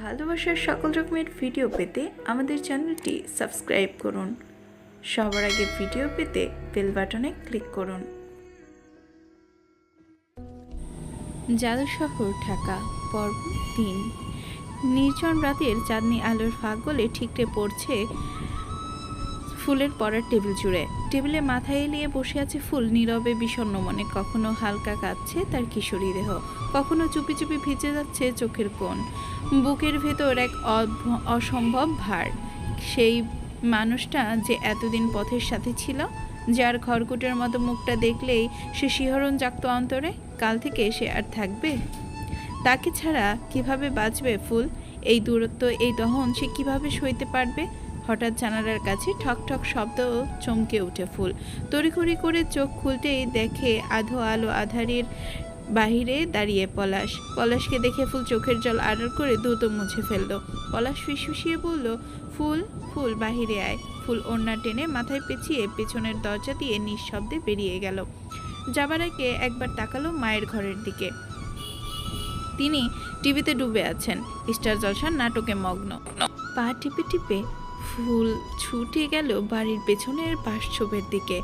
ভালোবাসার সকল রকমের ভিডিও পেতে আমাদের চ্যানেলটি সাবস্ক্রাইব করুন। সবার আগে ভিডিও পেতে বেল বাটনে ক্লিক করুন। জাদু শহর, ঢাকা, পর্ব তিন। নির্জন রাতের চাঁদনি আলোর ফাঁক গলে ঠিকরে পড়ছে ফুলের পড়ার টেবিল জুড়ে টেবিলে মাথায় এলিয়ে বসে আছে ফুল। নীরবে, বিষণ্ণ মনে, কখনো হালকা কাঁদছে তার কিশোরী দেহ। কখনো চুপি চুপি ভিজে যাচ্ছে চোখের কোণ। বুকের ভেতর এক অসম্ভব ভার। সেই মানুষটা যে এতদিন পথের সাথে ছিল, যার খড়কুটের মতো মুখটা দেখলেই সে শিহরণ জাগত অন্তরে, কাল থেকে সে আর থাকবে? তাকে ছাড়া কীভাবে বাঁচবে ফুল? এই দূরত্ব, এই দহন সে কীভাবে সইতে পারবে? হঠাৎ জানালার কাছে ঠক ঠক শব্দ চমকে উঠে ফুল। তড়িঘড়ি করে চোখ খুলতেই দেখে আধো আলো আধারের বাহিরে দাঁড়িয়ে পলাশ। পলাশকে দেখে ফুল চোখের জল আড়াল করে দ্রুত মুছে ফেলল। পলাশ ফিসফিসিয়ে বলল, ফুল ফুল, বাহিরে আয়। ফুল ওড়না টেনে মাথায় পেঁচিয়ে পেছনের দরজা দিয়ে নিঃশব্দে বেরিয়ে গেল। যাবার আগে একবার তাকালো মায়ের ঘরের দিকে। তিনি টিভিতে ডুবে আছেন। স্টার জলসার নাটকে মগ্ন। পা টিপে টিপে ফুল ছুটে গেল বাড়ির পেছনের বাসছোপের দিকে।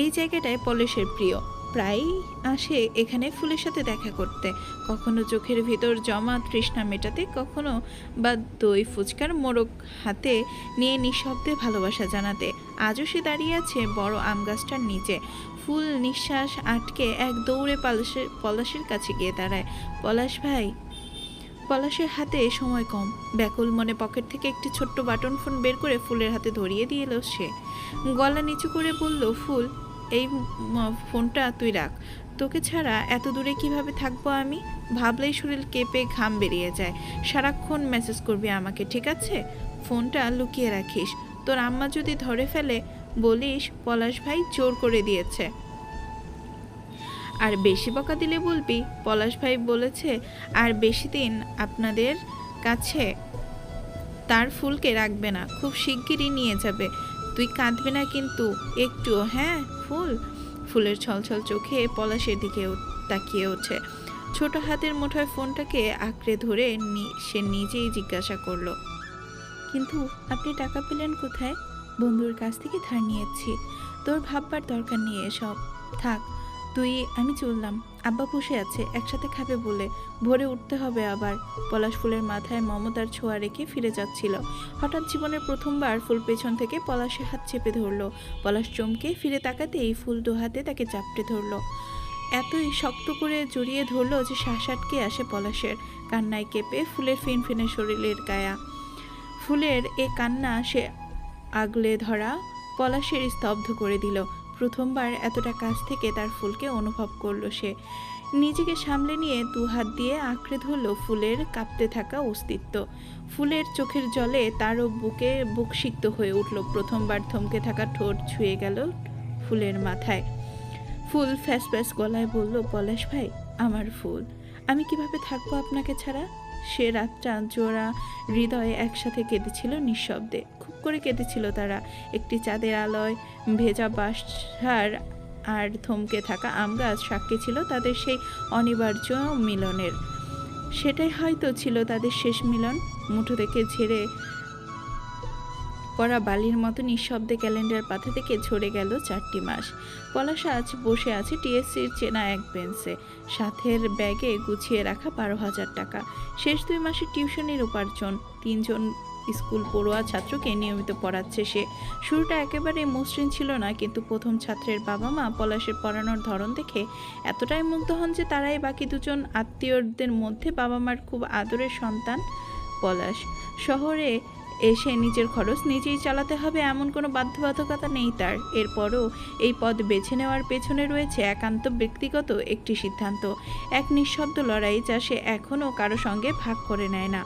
এই জায়গাটায় পলেশের প্রিয়। প্রায়ই আসে এখানে ফুলের সাথে দেখা করতে। কখনো চোখের ভিতর জমা তৃষ্ণা মেটাতে, কখনো বা দই, ফুচকার মোড়ক হাতে নিয়ে নিঃশব্দে ভালোবাসা জানাতে। আজও সে দাঁড়িয়ে আছে বড় আম গাছটার নিচে। ফুল নিঃশ্বাস আটকে এক দৌড়ে পলাশের পলাশের কাছে গিয়ে দাঁড়ায়। পলাশ ভাই পলাশের হাতে সময় কম। ব্যাকুল মনে পকেট থেকে একটি ছোট্ট বাটন ফোন বের করে ফুলের হাতে ধরিয়ে দিয়ে এলো সে। গলা নিচু করে বলল, ফুল, এই ফোনটা তুই রাখ। তোকে ছাড়া এত দূরে কীভাবে থাকব আমি? ভাবলেই শরীর কেঁপে ঘাম বেরিয়ে যায়। সারাক্ষণ মেসেজ করবি আমাকে, ঠিক আছে? ফোনটা লুকিয়ে রাখিস। তোর আম্মা যদি ধরে ফেলে, বলিস, পলাশ ভাই জোর করে দিয়েছে। আর বেশি বকা দিলে বলবি? পলাশ ভাই বলেছে, আর বেশি দিন আপনাদের কাছে তার ফুলকে রাখবে না, খুব শিগগিরই নিয়ে যাবে। তুই কাঁদবে না কিন্তু একটু হ্যাঁ ফুল? ফুলের ছলছল চোখে পলাশের দিকে তাকিয়ে ওঠে। ছোট হাতের মুঠোয় ফোনটাকে আঁকড়ে ধরে সে নিজেই জিজ্ঞাসা করল, কিন্তু আপনি টাকা পেলেন কোথায়? বন্ধুর কাছ থেকে ধার নিয়েছি। তোর ভাববার দরকার নেই এসব। থাক তুই, আমি চললাম। আব্বা বসে আছে, একসাথে খাবে বলে। ভোরে উঠতে হবে আবার। পলাশ ফুলের মাথায় মমতার ছোঁয়া রেখে ফিরে যাচ্ছিল। হঠাৎ জীবনের প্রথমবার ফুল পেছন থেকে পলাশের হাত চেপে ধরলো। পলাশ চমকে ফিরে তাকাতেই ফুল দু হাতে তাকে চাপটে ধরলো। এতই শক্ত করে জড়িয়ে ধরলো যে শ্বাস আটকে আসে পলাশের। কান্নায় কেঁপে ফুলের ফিনফিনে শরীরের গায়া। ফুলের এ কান্না সে আগলে ধরা পলাশের স্তব্ধ করে দিল। প্রথমবার এতটা কাছ থেকে তার ফুলকে অনুভব করল সে। নিজেকে সামলে নিয়ে দু হাত দিয়ে আঁকড়ে ধরল ফুলের কাঁপতে থাকা অস্তিত্ব। ফুলের চোখের জলে তারও বুকে বুক সিক্ত হয়ে উঠল। প্রথমবার থমকে থাকা ঠোঁট ছুঁয়ে গেল ফুলের মাথায়। ফুল ফ্যাস ফ্যাস গলায় বলল, পলাশ ভাই, আমার ফুল। আমি কীভাবে থাকব আপনাকে ছাড়া? সে রাতটা জোড়া হৃদয়ে একসাথে কেঁদেছিল নিঃশব্দে। খুব করে কেঁদেছিল তারা। একটি চাঁদের আলোয় ভেজা বাসার আর থমকে থাকা আম গাছ সাক্ষী ছিল তাদের সেই অনিবার্য মিলনের। সেটাই হয়তো ছিল তাদের শেষ মিলন। মুঠো থেকে ঝেড়ে পড়া বালির মতো নিঃশব্দে ক্যালেন্ডার পাতা থেকে ঝরে গেল চারটি মাস। পলাশ আজ বসে আছে টিএসসির চেনা এক বেঞ্চে। সাথের ব্যাগে গুছিয়ে রাখা বারো হাজার টাকা। শেষ দুই মাসে টিউশনের উপার্জন। তিনজন স্কুল পড়ুয়া ছাত্রকে নিয়মিত পড়াচ্ছে সে। শুরুটা একেবারে মসৃণ ছিল না, কিন্তু প্রথম ছাত্রের বাবা মা পলাশের পড়ানোর ধরন দেখে এতটাই মুগ্ধ হন যে তারাই বাকি দুজন আত্মীয়দের মধ্যে বাবা মার খুব আদরের সন্তান পলাশ। শহরে এসে নিজের খরচ নিজেই চালাতে হবে, এমন কোনো বাধ্যবাধকতা নেই তার। এরপরও এই পদ বেছে নেওয়ার পেছনে রয়েছে একান্ত ব্যক্তিগত একটি সিদ্ধান্ত, এক নিঃশব্দ লড়াই যা সে এখনও কারও সঙ্গে ভাগ করে নেয় না।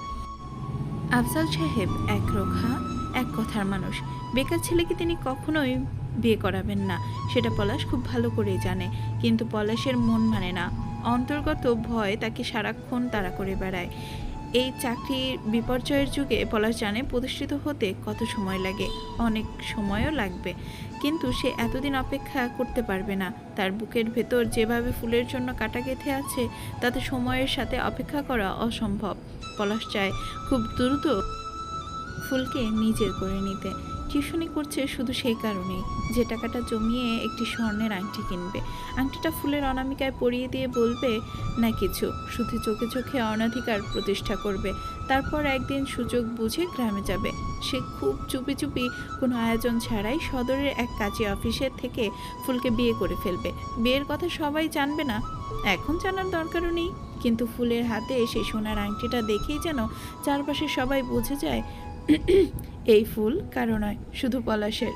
আফজাল সাহেব, এক রোখা, এক কথার মানুষ। বেকার ছেলেকে তিনি কখনোই বিয়ে করাবেন না? সেটা পলাশ খুব ভালো করেই জানে, কিন্তু পলাশের মন মানে না। অন্তর্গত ভয় তাকে সারাক্ষণ তাড়া করে বেড়ায়। এই চাকরির বিপর্যয়ের যুগে পলাশ জানে প্রতিষ্ঠিত হতে কত সময় লাগে? অনেক সময়ও লাগবে। কিন্তু সে এতদিন অপেক্ষা করতে পারবে না। তার বুকের ভেতর যেভাবে ফুলের জন্য কাটা গেঁথে আছে, তাতে সময়ের সাথে অপেক্ষা করা অসম্ভব। পলাশ চায় খুব দ্রুত ফুলকে নিজের করে নিতে। টিউশনি করছে শুধু সেই কারণেই। যে টাকাটা জমিয়ে একটি স্বর্ণের আংটি কিনবে। আংটিটা ফুলের অনামিকায় পরিয়ে দিয়ে বলবে, না কিছু, শুধু চোখে চোখে অনাধিকার প্রতিষ্ঠা করবে। তারপর একদিন সুযোগ বুঝে গ্রামে যাবে। সে খুব চুপি চুপি কোনো আয়োজন ছাড়াই সদরের এক কাজী অফিসের থেকে ফুলকে বিয়ে করে ফেলবে। বিয়ের কথা সবাই জানবে না। এখন জানার দরকারও নেই। কিন্তু ফুলের হাতে সেই সোনার আংটিটা দেখেই যেন চারপাশে সবাই বুঝে যায় এই ফুল কারও নয়, শুধু পলাশের।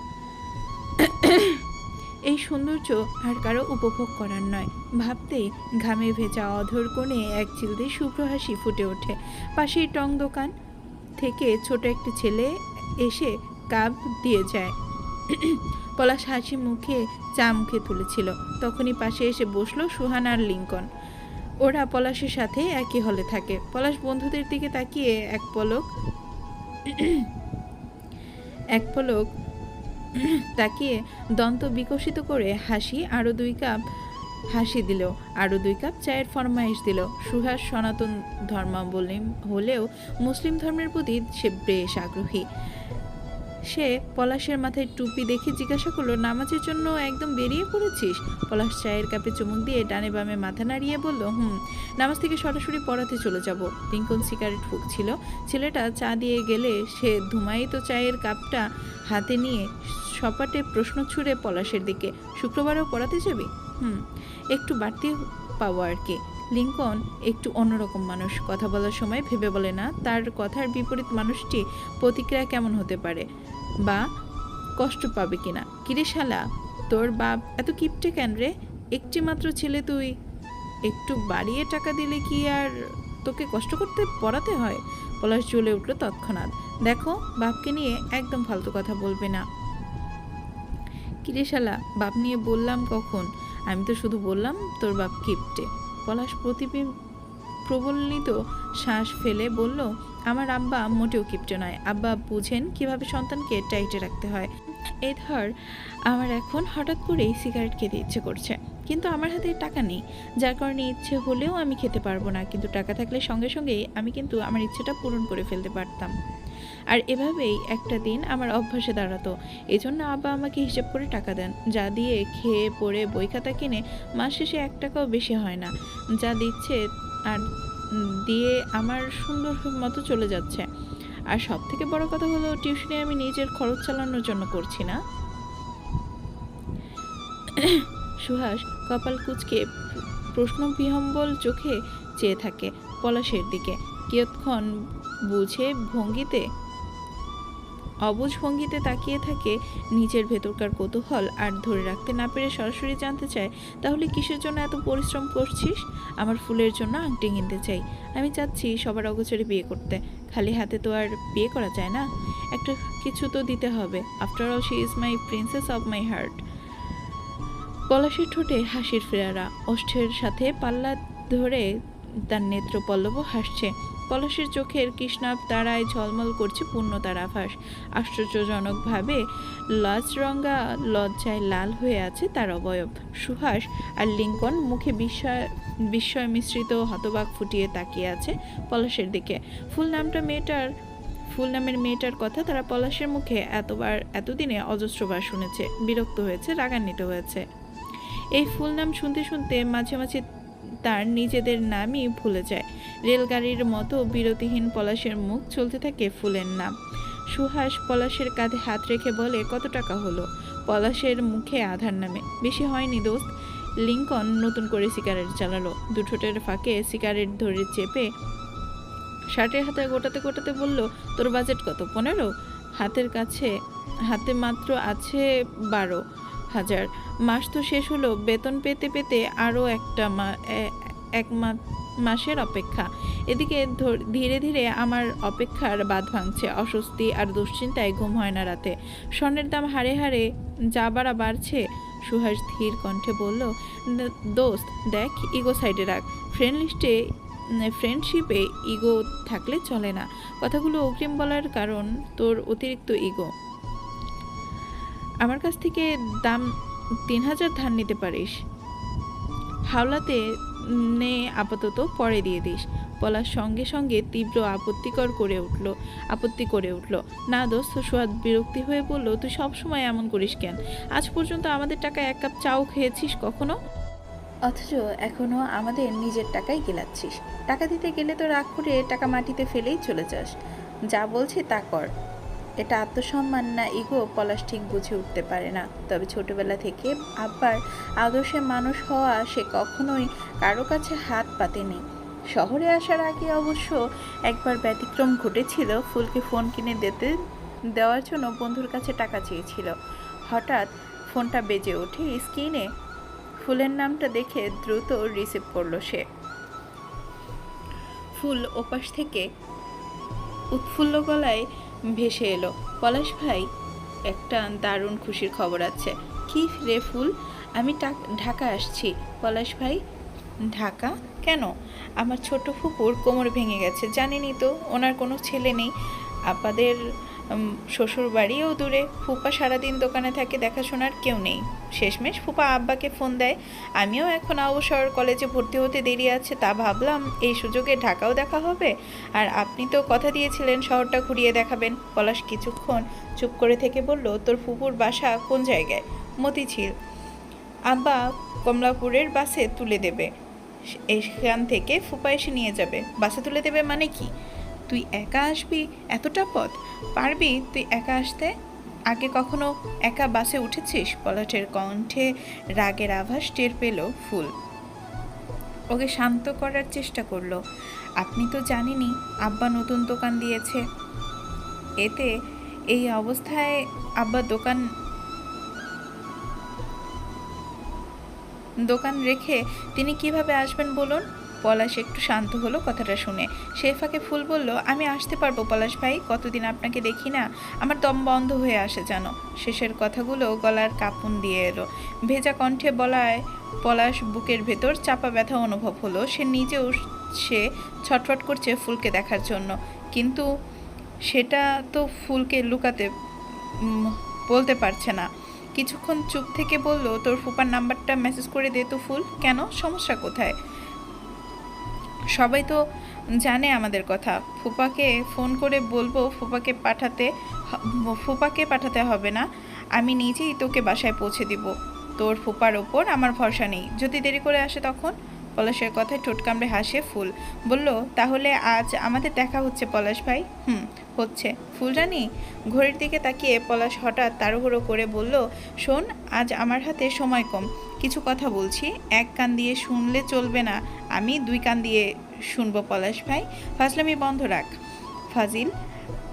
এই সৌন্দর্য আর কারও উপভোগ করার নয়। ভাবতেই ঘামে ভেজা অধর কোণে এক চিলতে শুভ্র হাসি ফুটে ওঠে। পাশেই টং দোকান থেকে ছোট একটি ছেলে এসে কাপ দিয়ে যায়। পলাশ হাসি মুখে চা মুখে তুলেছিল। তখনই পাশে এসে বসল সুহান আর লিঙ্কন। ওরা পলাশের সাথে একই হলে থাকে। পলাশ বন্ধুদের দিকে তাকিয়ে এক পলক এক পলক তাকিয়ে দন্ত বিকশিত করে হাসি আরও দুই কাপ হাসি দিল আরও দুই কাপ চায়ের ফরমাইশ দিল। সুহাস সনাতন ধর্মাবলী হলেও মুসলিম ধর্মের প্রতি সে বেশ আগ্রহী। সে পলাশের মাথায় টুপি দেখে জিজ্ঞাসা করল, নামাজের জন্য একদম বেরিয়ে পড়েছিস? পলাশ চায়ের কাপে চুমুক দিয়ে ডানে বামে মাথা নাড়িয়ে বলল, হুম, নামাজ থেকে সরাসরি পড়াতে চলে যাব। লিঙ্কন সিগারেট ফুঁকছিল। ছেলেটা চা দিয়ে গেলে সে ধুমায়িত চায়ের কাপটা হাতে নিয়ে সপাটে প্রশ্ন ছুড়ে পলাশের দিকে, শুক্রবারও পড়াতে যাবি? হুম, একটু বাড়তি পাবো আর কি। লিঙ্কন একটু অন্যরকম মানুষ। কথা বলার সময় ভেবে বলে না, তার কথার বিপরীত মানুষটি প্রতিক্রিয়া কেমন হতে পারে? বা, কষ্ট পাবে কিনা? কিরে শালা, তোর বাপ এত কিপটে কেন রে? একটি মাত্র ছেলে তুই। একটু বাড়িয়ে টাকা দিলে কি আর তোকে কষ্ট করতে পড়াতে হয়? পলাশ জ্বলে উঠল তৎক্ষণাৎ। দেখো, বাপকে নিয়ে একদম ফালতু কথা বলবে না। কিরে শালা, বাপ নিয়ে বললাম কখন? আমি তো শুধু বললাম তোর বাপ কিপটে। পলাশ প্রতিবিম্ব প্রবলিত শ্বাস ফেলে বলল, আমার আব্বা মোটেও কিপ্ট নয়। আব্বা বুঝেন কীভাবে সন্তানকে টাইটে রাখতে হয়। এ ধর আমার এখন হঠাৎ করেই সিগারেট খেতে ইচ্ছে করছে। কিন্তু আমার হাতে টাকা নেই। যার কারণে ইচ্ছে হলেও আমি খেতে পারব না। কিন্তু টাকা থাকলে সঙ্গে সঙ্গেই আমি কিন্তু আমার ইচ্ছেটা পূরণ করে ফেলতে পারতাম। আর এভাবেই একটা দিন আমার অভ্যাসে দাঁড়াতো। এজন্য আব্বা আমাকে হিসেব করে টাকা দেন। যা দিয়ে খেয়ে পরে বই খাতা কিনে মাস শেষে এক টাকাও বেশি হয় না। যা দিচ্ছে আর দিয়ে আমার সুন্দর মতো চলে যাচ্ছে। আর সব থেকে বড় কথা হলো, টিউশনে আমি নিজের খরচ চালানোর জন্য করছি না। সুহাস কপাল কুচকে প্রশ্ন বিহম্বল চোখে চেয়ে থাকে পলাশের দিকে। কিয়ৎক্ষণ বুঝে ভঙ্গিতে, অবুঝ ভঙ্গিতে তাকিয়ে থাকে নিজের ভেতরকার কৌতূহল। আর ধরে রাখতে না পেরে সরাসরি জানতে চায়, তাহলে কিসের জন্য এত পরিশ্রম করছিস? আমার ফুলের জন্য আংটি কিনতে চাই। আমি চাচ্ছি সবার অগোচরে বিয়ে করতে। খালি হাতে তো আর বিয়ে করা যায় না। একটা কিছু তো দিতে হবে। After all she is my princess of my heart পলাশের ঠোঁটে হাসির ফেরারা। ওষ্ঠের সাথে পাল্লা ধরে তার নেত্র পল্লব হাসছে। পলাশের চোখের কৃষ্ণাব তারায় ঝলমল করছে পূর্ণতার আভাস। আশ্চর্যজনকভাবে লজরঙ্গা লজ্জায় লাল হয়ে আছে তার অবয়ব। সুহাস আর লিঙ্কন মুখে বিস্ময় বিস্ময় মিশ্রিত হতবাক ফুটিয়ে তাকিয়ে আছে পলাশের দিকে। ফুল নামটা মেয়েটার, ফুল নামের মেয়েটার কথা তারা পলাশের মুখে এতবার, এতদিনে অজস্রবার শুনেছে। বিরক্ত হয়েছে, রাগান্বিত হয়েছে। এই ফুল নাম শুনতে শুনতে মাঝে মাঝে তার নিজেদের নামই ভুলে যায়। রেলগাড়ির মতো বিরতিহীন পলাশের মুখ চলতে থাকে ফুলের নাম। সুহাস পলাশের কাঁধে হাত রেখে বলে, কত টাকা হলো? পলাশের মুখে আধার নামে। বেশি হয়নি দোস্ত। লিঙ্কন নতুন করে সিগারেট চালালো দুঠোটের ফাঁকে সিগারেট ধরে চেপে শার্টের হাতে গোটাতে গোটাতে বলল, তোর বাজেট কত? পনেরো? হাতের কাছে, হাতে মাত্র আছে বারো। হাজার। মাস তো শেষ হলো, বেতন পেতে পেতে আরও একটা এক মাসের অপেক্ষা। এদিকে ধর- ধীরে আমার অপেক্ষার বাদ ভাঙছে, অস্বস্তি আর দুশ্চিন্তায় ঘুম হয় না রাতে। স্বর্ণের দাম হারে হারে যা বাড়া বাড়ছে, সুহাস ধীর কণ্ঠে বলল, "দ- দোস্ত, দেখ, ইগো সাইডে রাখ। ফ্রেন্ড লিস্টে ফ্রেন্ডশিপে ইগো থাকলে চলে না। কথাগুলো অগ্রিম বলার কারণ তোর অতিরিক্ত ইগো। আমার কাছ থেকে দাম তিন হাজার ধার নিতে পারিস। হাওলাতে নে আপাতত, পরে দিয়ে দিস। পলাশ সঙ্গে সঙ্গে তীব্র আপত্তিকর করে উঠল, আপত্তি করে উঠল। না দোস্ত সোয়াদ বিরক্তি হয়ে বলল, তুই সবসময় এমন করিস কেন? আজ পর্যন্ত আমাদের টাকা এক কাপ চাও খেয়েছিস কখনো? অথচ এখনও আমাদের নিজের টাকাই গেলাচ্ছিস। টাকা দিতে গেলে তো রাগ করে টাকা মাটিতে ফেলেই চলে যাস। যা বলছি তা কর। এটা আত্মসম্মান না ইগো পলাশ ঠিক বুঝে উঠতে পারে না। তবে ছোটবেলা থেকে আব্বার আদর্শে মানুষ হওয়া সে কখনোই কারও কাছে হাত পাতেনি। শহরে আসার আগে অবশ্য একবার ব্যতিক্রম ঘটেছিল। ফুলকে ফোন কিনে দিতে, দেওয়ার জন্য বন্ধুর কাছে টাকা চেয়েছিল। হঠাৎ ফোনটা বেজে ওঠে স্ক্রিনে ফুলের নামটা দেখে দ্রুত রিসিভ করল সে। ফুল ওপাশ থেকে উৎফুল্ল গলায় ভেসে এলো। পলাশ ভাই, একটা দারুণ খুশির খবর আছে। কি রে ফুল? আমি ঢাকা আসছি। পলাশ ভাই, ঢাকা? কেন? আমার ছোট ফুপুর কোমর ভেঙে গেছে। জানেনি তো, ওনার কোনো ছেলে নেই। আপাদের শ্বশুর বাড়িও দূরে। ফুপা সারাদিন দোকানে থাকে, দেখাশোনার কেউ নেই। শেষমেশ ফুপা আব্বাকে ফোন দেয়, আমিও এখন অবসর, কলেজে ভর্তি হতে দেরি আছে, তা ভাবলাম এই সুযোগে ঢাকাও দেখা হবে। আর আপনি তো কথা দিয়েছিলেন, শহরটা ঘুরিয়ে দেখাবেন। পলাশ কিছুক্ষণ চুপ করে থেকে বলল, তোর ফুপুর বাসা কোন জায়গায়? মতিঝিল। আব্বা, কমলাপুরের বাসে তুলে দেবে। এখান থেকে ফুপা এসে নিয়ে যাবে। বাসে তুলে দেবে মানে কি? তুই একা আসবি এতটা পথ? পারবি তুই একা আসতে? আগে কখনো একা বাসে উঠেছিস? পলাশের কণ্ঠে রাগের আভাস টের পেল ফুল। ওকে শান্ত করার চেষ্টা করল। আপনি তো জানেনই, আব্বা নতুন দোকান দিয়েছে। এতে এই অবস্থায় আব্বা দোকান দোকান রেখে তিনি কীভাবে আসবেন বলুন? পলাশ একটু শান্ত হলো কথাটা শুনে। সে ফাঁকে ফুল বলল, আমি আসতে পারব পলাশ ভাই, কতদিন আপনাকে দেখি না? আমার দম বন্ধ হয়ে আসে যেন। শেষের কথাগুলো গলার কাপুন দিয়ে এলো। ভেজা কণ্ঠে বলায়, পলাশ বুকের ভেতর চাপা ব্যথা অনুভব হলো। সে নিজেও সে ছটফট করছে ফুলকে দেখার জন্য। কিন্তু সেটা তো ফুলকে লুকাতে বলতে পারছে না। কিছুক্ষণ চুপ থেকে বলল, তোর ফুপার নাম্বারটা মেসেজ করে দে তো ফুল। কেন? সমস্যা কোথায়? সবাই তো জানে আমাদের কথা। ফুপাকে ফোন করে বলব, ফুপাকে পাঠাতে ফুপাকে পাঠাতে হবে না। আমি নিজেই তোকে বাসায় পৌঁছে দিব। তোর ফুপার ওপর আমার ভরসা নেই। যদি দেরি করে আসে তখন? পলাশের কথায় ঠোঁট কামড়ে হাসে ফুল। বলল, তাহলে আজ আমাদের দেখা হচ্ছে পলাশ ভাই? হুম, হচ্ছে। ফুলরানি ঘড়ির দিকে তাকিয়ে পলাশ হঠাৎ তাড়াহুড়ো করে বলল, শোন, আজ আমার হাতে সময় কম। কিছু কথা বলছি। এক কান দিয়ে শুনলে চলবে না। আমি দুই কান দিয়ে শুনব পলাশ ভাই। ফাজলামি বন্ধ রাখ। ফাজিল,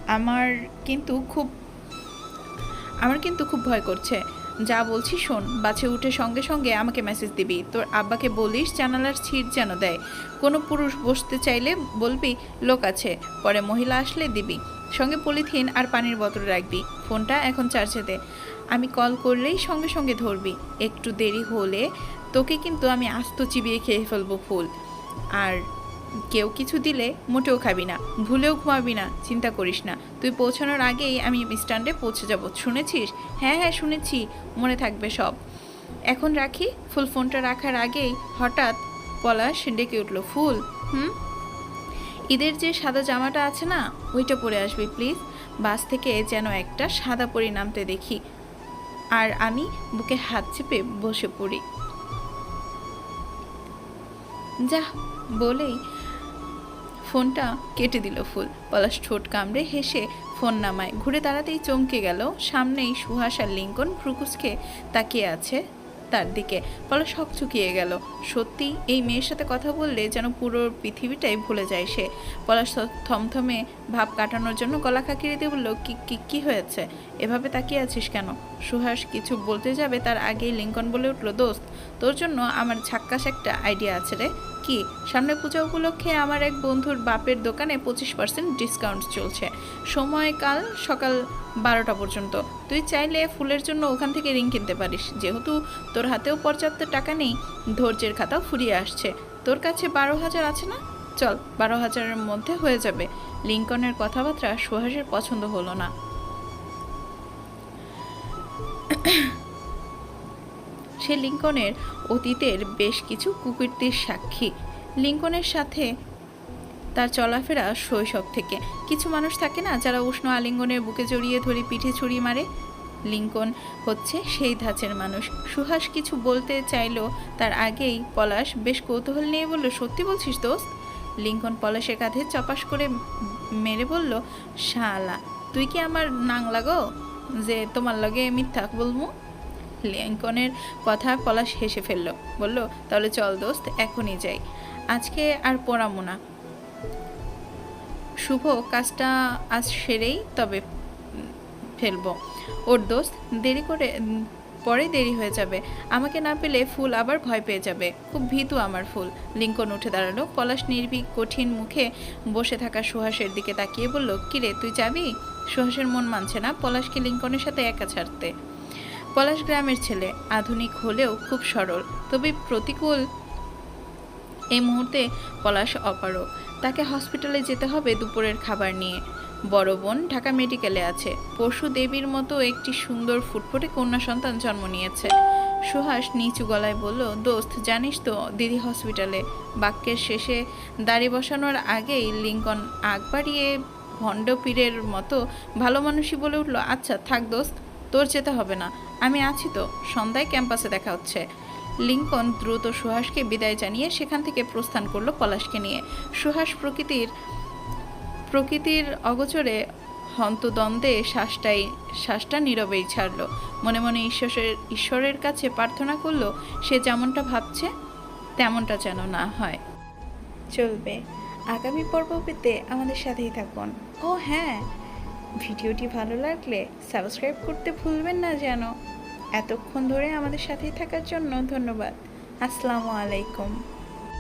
আমার কিন্তু খুব, আমার কিন্তু খুব ভয় করছে। যা বলছি শোন বাসে উঠে সঙ্গে সঙ্গে আমাকে মেসেজ দিবি। তোর আব্বাকে বলিস জানালার ছিট যেন দেয়। কোনো পুরুষ বসতে চাইলে বলবি, লোক আছে। পরে মহিলা আসলে দিবি। সঙ্গে পলিথিন আর পানির বোতল রাখবি। ফোনটা এখন চার্জে দে। আমি কল করলেই সঙ্গে সঙ্গে ধরবি। একটু দেরি হলে তোকে কিন্তু আমি আস্ত চিবিয়ে খেয়ে ফেলব ফুল। আর কেউ কিছু দিলে মোটেও খাবি না। ভুলেও ঘুমাবি না। চিন্তা করিস না। তুই পৌঁছানোর আগেই আমি স্ট্যান্ডে পৌঁছে যাব। শুনেছিস? হ্যাঁ হ্যাঁ শুনেছি। মনে থাকবে সব। এখন রাখি। ফুল ফোনটা রাখার আগেই হঠাৎ পলাশ ডেকে উঠল, ফুল, হুম? ঈদের যে সাদা জামাটা আছে না, ওইটা পরে আসবি প্লিজ। বাস থেকে যেন একটা সাদা পরি নামতে দেখি। আর আমি বুকে হাত চেপে বসে পড়ি। যা, বলেই ফোনটা কেটে দিল ফুল। পলাশ ঠোঁট কামড়ে হেসে ফোন নামায়। ঘুরে দাঁড়াতেই চমকে গেল। সামনেই সুহাস আর লিঙ্কন ফ্রুকুসকে তাকিয়ে আছে। তার দিকে। ফলে সব চুকিয়ে গেল। সত্যি এই মেয়ের সাথে কথা বললে যেন পুরো পৃথিবীটাই ভুলে যায় সে। পলাশ থমথমে ভাব কাটানোর জন্য গলা খাকিয়ে দিয়ে বলল, কি কি কি হয়েছে? এভাবে তাকিয়ে আছিস কেন? সুহাস কিছু বলতে যাবে তার আগেই লিঙ্কন বলে উঠল, দোস্ত, তোর জন্য আমার ঝাক্কাস একটা আইডিয়া আছে রে। কি? সামনে পূজা উপলক্ষে আমার এক বন্ধুর বাপের দোকানে পঁচিশ পার্সেন্ট ডিসকাউন্ট চলছে। সময়কাল সকাল বারোটা পর্যন্ত। তুই চাইলে ফুলের জন্য ওখান থেকে রিং কিনতে পারিস। যেহেতু তোর হাতেও পর্যাপ্ত টাকা নেই, ধৈর্যের খাতা ফুরিয়ে আসছে। তোর কাছে বারো হাজার আছে না? চল, বারো হাজারের মধ্যে হয়ে যাবে। লিঙ্কনের কথাবার্তা সুহাসের পছন্দ হলো না। সে লিঙ্কনের অতীতের বেশ কিছু কুকীর্তির সাক্ষী। লিঙ্কনের সাথে তার চলাফেরা শৈশব থেকে। কিছু মানুষ থাকে না যারা উষ্ণ আলিঙ্গনের বুকে জড়িয়ে ধরে পিঠে ছুরি মারে? লিঙ্কন হচ্ছে সেই ধাঁচের মানুষ। সুহাস কিছু বলতে চাইলো, তার আগেই পলাশ, বেশ কৌতূহল নিয়ে বলল, সত্যি বলছিস দোস্ত? লিঙ্কন পলাশের কাঁধে চপাস করে মেরে বলল, শালা, তুই কি আমার নাং লাগো যে তোমার লগে মিথ্যা বলব লিঙ্কনের কথা পলাশ হেসে ফেলল। বলল, তাহলে চল দোস্ত, এখনই যাই। আজকে আর পড়ামো না। শুভ কাজটা আজ সেরেই, তবে ফেলব। ওর দোস্ত, দেরি করে, পরে দেরি হয়ে যাবে। আমাকে না পেলে ফুল আবার ভয় পেয়ে যাবে। খুব ভীতু আমার ফুল। লিঙ্কন উঠে দাঁড়াল। পলাশ নির্ভীক, কঠিন মুখে বসে থাকা সুহাসের দিকে তাকিয়ে বলল, কিরে, তুই যাবি? সুহাসের মন মানছে না পলাশকে লিঙ্কনের সাথে একা ছাড়তে। পলাশ গ্রামের ছেলে। আধুনিক হলেও খুব সরল। তবে প্রতিকূল এই মুহূর্তে পলাশ অপারক তাকে হসপিটালে যেতে হবে দুপুরের খাবার নিয়ে। বড় বোন ঢাকা মেডিকেলে আছে। পশু দেবীর মতো একটি সুন্দর ফুটফুটে কন্যা সন্তান জন্ম নিয়েছে। সুহাস নিচু গলায় বলল, দোস্ত, জানিস তো, দিদি হসপিটালে। বাক্যের শেষে দাড়ি বসানোর আগেই লিঙ্কন আগ বাড়িয়ে ভণ্ড পীরের মতো ভালো মানুষই বলে উঠল আচ্ছা থাক দোস্ত। তোর যেতে হবে না। আমি আছি তো সন্ধ্যায় ক্যাম্পাসে দেখা হচ্ছে। লিঙ্কন দ্রুত সুহাসকে বিদায় জানিয়ে সেখান থেকে প্রস্থান করল পলাশকে নিয়ে। সুহাস প্রকৃতির প্রকৃতির অগোচরে হন্তদ্বন্দ্বে শ্বাসটাই শ্বাসটা নীরবেই ছাড়লো। মনে মনে ঈশ্বরের ঈশ্বরের কাছে প্রার্থনা করল সে যেমনটা ভাবছে তেমনটা যেন না হয়। চলবে। আগামী পর্ব পেতে আমাদের সাথেই থাকুন। ও হ্যাঁ ভিডিওটি ভালো লাগলে সাবস্ক্রাইব করতে ভুলবেন না যেন। এতক্ষণ ধরে আমাদের সাথেই থাকার জন্য ধন্যবাদ। আসসালামু আলাইকুম।